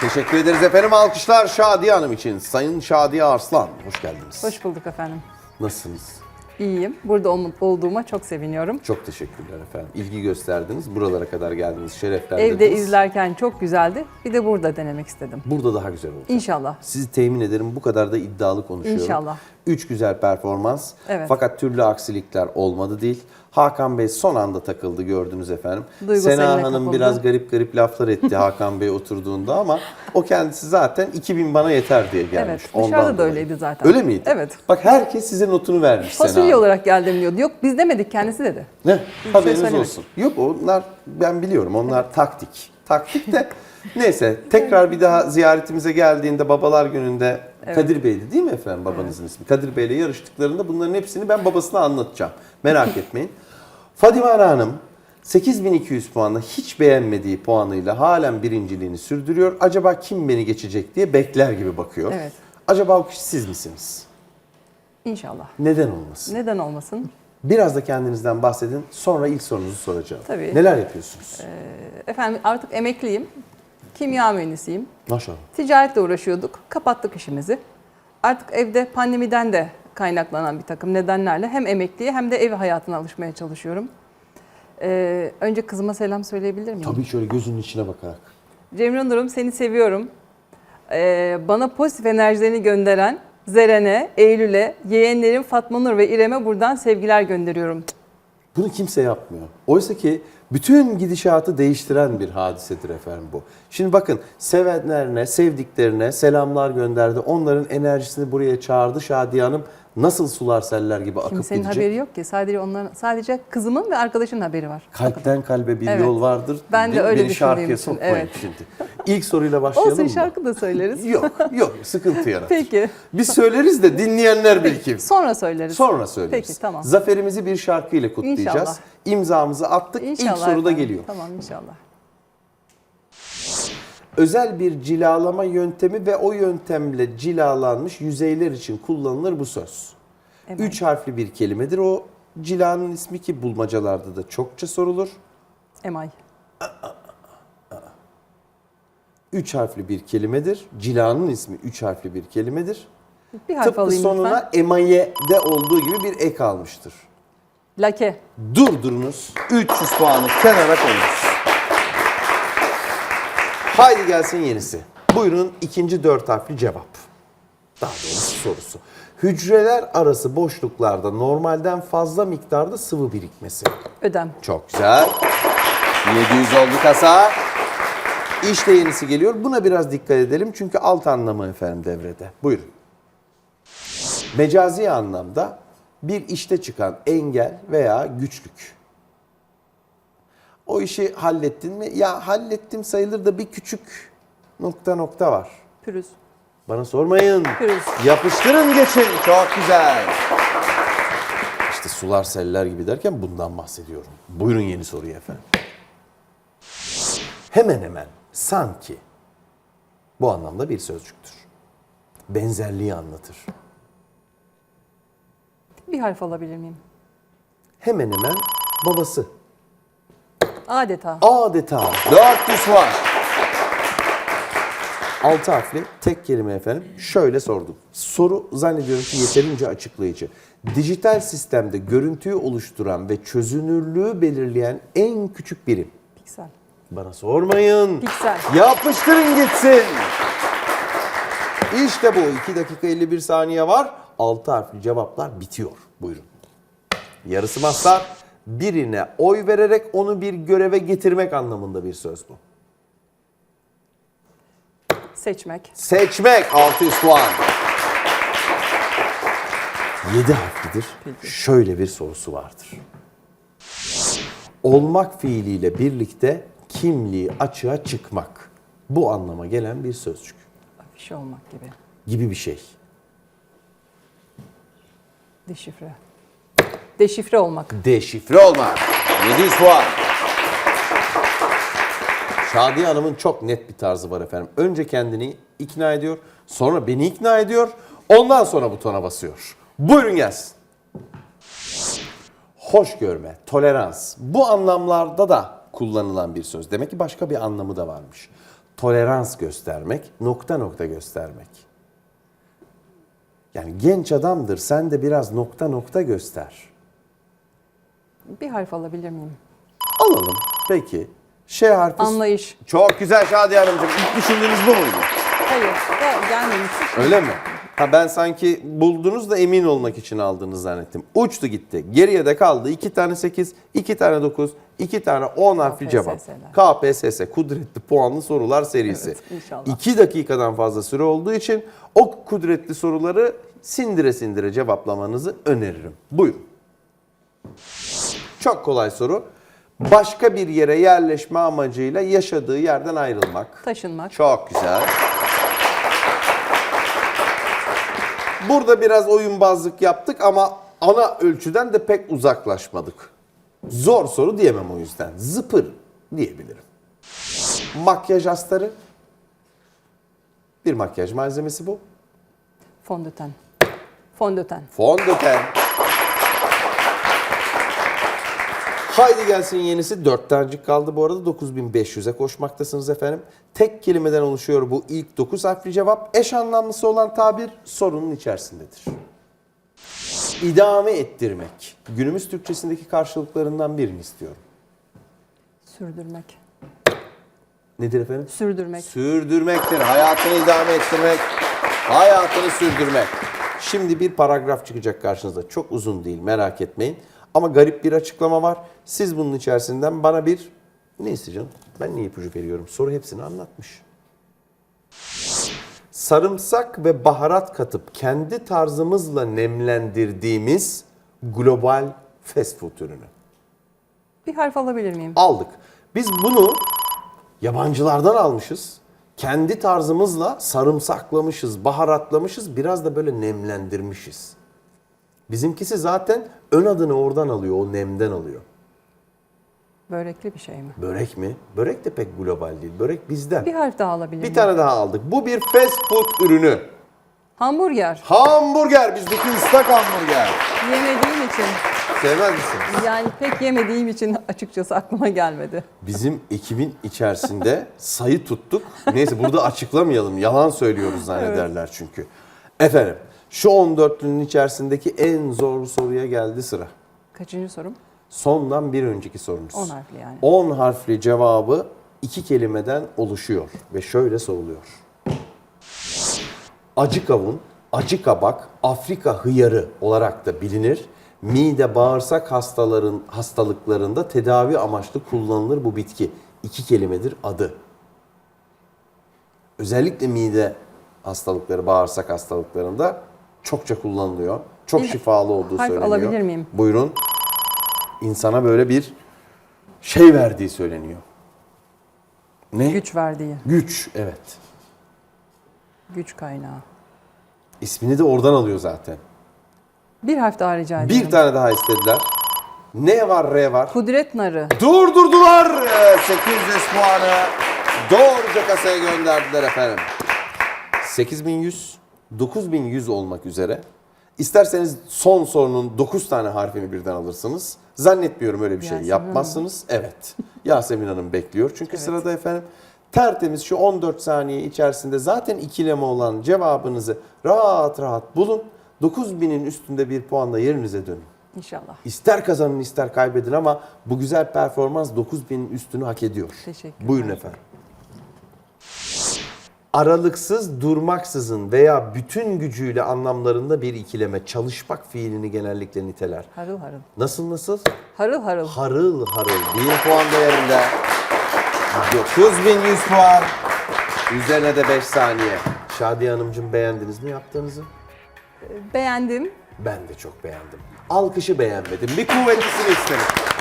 Teşekkür ederiz efendim. Alkışlar Şadiye Hanım için. Sayın Şadiye Arslan, hoş geldiniz. Hoş bulduk efendim. Nasılsınız? İyiyim. Burada ol- olduğuma çok seviniyorum. Çok teşekkürler efendim. İlgi gösterdiniz. Buralara kadar geldiniz. Şereflendiniz. Evde izlerken çok güzeldi. Bir de burada denemek istedim. Burada daha güzel olacak. İnşallah. Sizi temin ederim bu kadar da iddialı konuşuyorum. İnşallah. Üç güzel performans. Evet. Fakat türlü aksilikler olmadı değil. Hakan Bey son anda takıldı gördünüz efendim. Duygu Sena Hanım kapıldı. biraz garip garip laflar etti Hakan Bey oturduğunda ama o kendisi zaten 2000 bana yeter diye gelmiş. Evet, dışarıda Ondan da dolayı. öyleydi zaten. Öyle miydi? Evet. Bak herkes size notunu vermiş Sena Fasulye olarak geldim diyordu. Yok biz demedik kendisi dedi. Ne? şey Haberiniz söylemedik. olsun. Yok onlar ben biliyorum onlar taktik. Taktik de neyse tekrar bir daha ziyaretimize geldiğinde babalar gününde Kadir Bey'di değil mi efendim babanızın ismi? Kadir Bey'le yarıştıklarında bunların hepsini ben babasına anlatacağım. Merak etmeyin. Fadime Ana Hanım 8200 puanla hiç beğenmediği puanıyla halen birinciliğini sürdürüyor. Acaba kim beni geçecek diye bekler gibi bakıyor. Evet. Acaba o kişi siz misiniz? İnşallah. Neden olmasın? Neden olmasın? Biraz da kendinizden bahsedin. Sonra ilk sorunuzu soracağım. Tabii. Neler yapıyorsunuz? Efendim artık emekliyim. Kimya mühendisiyim. Maşallah. Ticaretle uğraşıyorduk. Kapattık işimizi. Artık evde pandemiden de kaynaklanan bir takım nedenlerle hem emekliye hem de ev hayatına alışmaya çalışıyorum. Ee, önce kızıma selam söyleyebilir miyim? Tabii şöyle gözünün içine bakarak. Cemre Nur'um seni seviyorum. Ee, bana pozitif enerjilerini gönderen Zeren'e, Eylül'e, yeğenlerim Fatma Nur ve İrem'e buradan sevgiler gönderiyorum. Bunu kimse yapmıyor. Oysa ki bütün gidişatı değiştiren bir hadisedir efendim bu. Şimdi bakın sevenlerine, sevdiklerine selamlar gönderdi. Onların enerjisini buraya çağırdı Şadiye Hanım. Nasıl sular seller gibi akıp Kimsenin gidecek. haberi yok ki. Sadece onların sadece kızımın ve arkadaşının haberi var. Kalpten kalbe bir Evet. yol vardır. Ben de öyle Beni şarkıya için, sokmayın evet. şimdi. İlk soruyla başlayalım Olsun mı? şarkı da söyleriz. Yok, yok. Sıkıntı yaratır. Peki. Biz söyleriz de dinleyenler belki. Sonra söyleriz. Sonra söyleriz. Peki, tamam. Zaferimizi bir şarkıyla kutlayacağız. İnşallah. İmzamızı attık. İnşallah. İlk soruda efendim. geliyor. Tamam inşallah. Özel bir cilalama yöntemi ve o yöntemle cilalanmış yüzeyler için kullanılır bu söz. Evet. Üç harfli bir kelimedir. O cilanın ismi ki bulmacalarda da çokça sorulur. Emay. Üç harfli bir kelimedir. Cilanın ismi üç harfli bir kelimedir. Bir harf Tıpkı alayım sonuna lütfen. emaye'de olduğu gibi bir ek almıştır. Lake. Durdurunuz. 300 puanı kenara koyunuz. Haydi gelsin yenisi. Buyurun ikinci dört harfli cevap. Daha doğrusu sorusu. Hücreler arası boşluklarda normalden fazla miktarda sıvı birikmesi. Ödem. Çok güzel. 700 oldu kasa. İşte yenisi geliyor. Buna biraz dikkat edelim çünkü alt anlamı efendim devrede. Buyurun. Mecazi anlamda bir işte çıkan engel veya güçlük. O işi hallettin mi? Ya hallettim sayılır da bir küçük nokta nokta var. Pürüz. Bana sormayın. Pürüz. Yapıştırın geçin. Çok güzel. İşte sular seller gibi derken bundan bahsediyorum. Buyurun yeni soruyu efendim. Hemen hemen sanki bu anlamda bir sözcüktür. Benzerliği anlatır. Bir harf alabilir miyim? Hemen hemen babası. Adeta. Adeta 400 var. 6 harfli tek kelime efendim. Şöyle sordum. Soru zannediyorum ki yeterince açıklayıcı. Dijital sistemde görüntüyü oluşturan ve çözünürlüğü belirleyen en küçük birim. Piksel. Bana sormayın. Piksel. Yapıştırın gitsin. İşte bu. 2 dakika 51 saniye var. 6 harfli cevaplar bitiyor. Buyurun. Yarısı mastar. Birine oy vererek onu bir göreve getirmek anlamında bir söz bu. Seçmek. Seçmek 600 puan. 7 harflidir. Peki. Şöyle bir sorusu vardır. Olmak fiiliyle birlikte kimliği açığa çıkmak. Bu anlama gelen bir sözcük Afişe olmak gibi. gibi bir şey. Deşifre. Deşifre olmak. Deşifre olmak. 700 puan. Şadiye Hanım'ın çok net bir tarzı var efendim. Önce kendini ikna ediyor, sonra beni ikna ediyor, ondan sonra butona basıyor. Buyurun gelsin. Hoş görme, tolerans. Bu anlamlarda da kullanılan bir söz. Demek ki başka bir anlamı da varmış. tolerans göstermek, nokta nokta göstermek. Yani genç adamdır sen de biraz nokta nokta göster. Bir harf alabilir miyim? Alalım. Peki. Şey harfi. Anlayış. Çok güzel Şadiye Hanımcığım. İlk düşündüğünüz bu muydu? Hayır, gel, gelmemişti. Öyle mi? Ha ben sanki buldunuz da emin olmak için aldığını zannettim. Uçtu gitti. Geriye de kaldı 2 tane 8, 2 tane 9, 2 tane 10 harfli cevap. KPSS kudretli puanlı sorular serisi. Evet, inşallah. 2 dakikadan fazla süre olduğu için o kudretli soruları sindire sindire cevaplamanızı öneririm. Buyurun. Çok kolay soru. Başka bir yere yerleşme amacıyla yaşadığı yerden ayrılmak. Taşınmak. Çok güzel. Burada biraz oyunbazlık yaptık ama ana ölçüden de pek uzaklaşmadık. Zor soru diyemem o yüzden. Zıpır diyebilirim. Makyaj astarı. Bir makyaj malzemesi bu. Fondöten. Fondöten. Fondöten. Haydi gelsin yenisi. Dört tanecik kaldı bu arada. 9500'e koşmaktasınız efendim. Tek kelimeden oluşuyor bu ilk 9 harfli cevap. Eş anlamlısı olan tabir sorunun içerisindedir. İdame ettirmek. Günümüz Türkçesindeki karşılıklarından birini istiyorum. Sürdürmek. Nedir efendim? Sürdürmek. Sürdürmektir. Hayatını idame ettirmek. Hayatını sürdürmek. Şimdi bir paragraf çıkacak karşınıza. Çok uzun değil merak etmeyin. Ama garip bir açıklama var. Siz bunun içerisinden bana bir... Neyse canım ben niye ipucu veriyorum? Soru hepsini anlatmış. Sarımsak ve baharat katıp kendi tarzımızla nemlendirdiğimiz global fast food ürünü. Bir harf alabilir miyim? aldık. Biz bunu yabancılardan almışız. Kendi tarzımızla sarımsaklamışız, baharatlamışız, biraz da böyle nemlendirmişiz. Bizimkisi zaten ön adını oradan alıyor, o nemden alıyor. Börekli bir şey mi? Börek mi? Börek de pek global değil. Börek bizden. Bir harf daha alabilir Bir miyim? tane daha aldık. Bu bir fast food ürünü. Hamburger. Hamburger, bizdeki ıslak hamburger. Yemediğim için, Sevmez misiniz? yani pek yemediğim için açıkçası aklıma gelmedi. Bizim ekibin içerisinde sayı tuttuk. Neyse burada açıklamayalım. Yalan söylüyoruz zannederler çünkü. Efendim şu 14'lünün içerisindeki en zor soruya geldi sıra. Kaçıncı sorum? Sondan bir önceki sorumuz. 10 harfli yani. 10 harfli cevabı iki kelimeden oluşuyor ve şöyle soruluyor. Acı kavun, acı kabak, Afrika hıyarı olarak da bilinir. Mide bağırsak hastaların hastalıklarında tedavi amaçlı kullanılır bu bitki. İki kelimedir adı. Özellikle mide hastalıkları, bağırsak hastalıklarında çokça kullanılıyor. Çok Bir şifalı olduğu harf söyleniyor. alabilir miyim? Buyurun. İnsana böyle bir şey verdiği söyleniyor. Ne? Güç verdiği, Güç, evet. güç kaynağı. İsmini de oradan alıyor zaten. Bir harf daha rica ediyorum. Bir tane daha istediler. Ne var R var? Kudret narı. Durdurdular. Ee, 800 puanı doğruca kasaya gönderdiler efendim. 8100, 9100 olmak üzere. İsterseniz son sorunun 9 tane harfini birden alırsınız. Zannetmiyorum öyle bir şey Yasemin yapmazsınız. Evet. Yasemin Hanım bekliyor. Çünkü sırada efendim tertemiz şu 14 saniye içerisinde zaten ikileme olan cevabınızı rahat rahat bulun. 9000'in üstünde bir puanla yerinize dönün. İnşallah. İster kazanın ister kaybedin ama bu güzel performans 9000'in üstünü hak ediyor. Teşekkürler. Buyurun efendim. Aralıksız, durmaksızın veya bütün gücüyle anlamlarında bir ikileme çalışmak fiilini genellikle niteler. Harıl harıl. Nasıl nasıl? Harıl harıl. Harıl harıl. Bir puan değerinde. 9100 puan. Üzerine de 5 saniye. Şadiye Hanımcığım beğendiniz mi yaptığınızı? Beğendim. Ben de çok beğendim. Alkışı beğenmedim. Bir kuvvetlisini isterim.